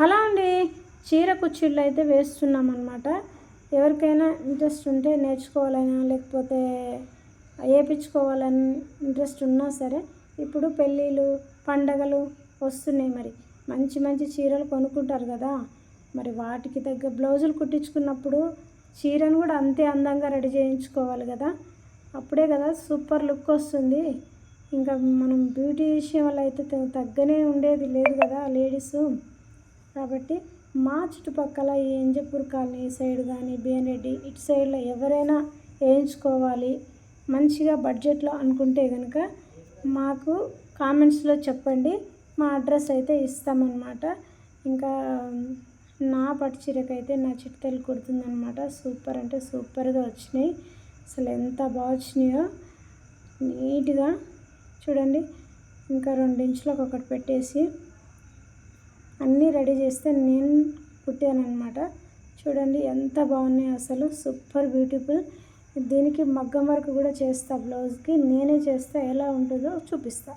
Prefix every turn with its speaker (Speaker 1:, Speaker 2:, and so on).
Speaker 1: అలా అండి. చీర కుచ్చిళ్ళు అయితే వేస్తున్నాం అనమాట ఎవరికైనా ఇంట్రెస్ట్ ఉంటే నేర్చుకోవాలన్నా లేకపోతే వేయించుకోవాలని ఇంట్రెస్ట్ ఉన్నా సరే ఇప్పుడు పెళ్ళిళ్ళు పండగలు వస్తున్నాయి మరి. మంచి మంచి చీరలు కొనుక్కుంటారు కదా. మరి వాటికి తగ్గ బ్లౌజులు కుట్టించుకున్నప్పుడు చీరను కూడా అంతే అందంగా రెడీ చేయించుకోవాలి కదా. అప్పుడే కదా సూపర్ లుక్ వస్తుంది. ఇంకా మనం బ్యూటీ విషయంలో అయితే తగ్గనే ఉండేది లేదు కదా లేడీస్. కాబట్టి మా చుట్టుపక్కల ఈ ఎంజపూర్ కాలనీ సైడ్ కానీ బిఎన్రెడ్డి ఇటు సైడ్లో ఎవరైనా వేయించుకోవాలి మంచిగా బడ్జెట్లో అనుకుంటే కనుక మాకు కామెంట్స్లో చెప్పండి. మా అడ్రస్ అయితే ఇస్తామన్నమాట. ఇంకా నా పట్టు చీరకైతే నా చిట్టలు కుడుతుందనమాట సూపర్ అంటే సూపర్గా వచ్చినాయి. అసలు ఎంత బాగా వచ్చినాయో. నీట్గా చూడండి. ఇంకా రెండించులకు ఒకటి పెట్టేసి రెడీ చేస్తే నేను కుట్టానమాట చూడండి ఎంత బాగున్నాయి అసలు. Super beautiful. దీనికి మగ్గం వర్క్ కూడా చేస్తా బ్లౌజ్కి. నేనే చేస్తా ఎలా ఉంటుందో చూపిస్తా.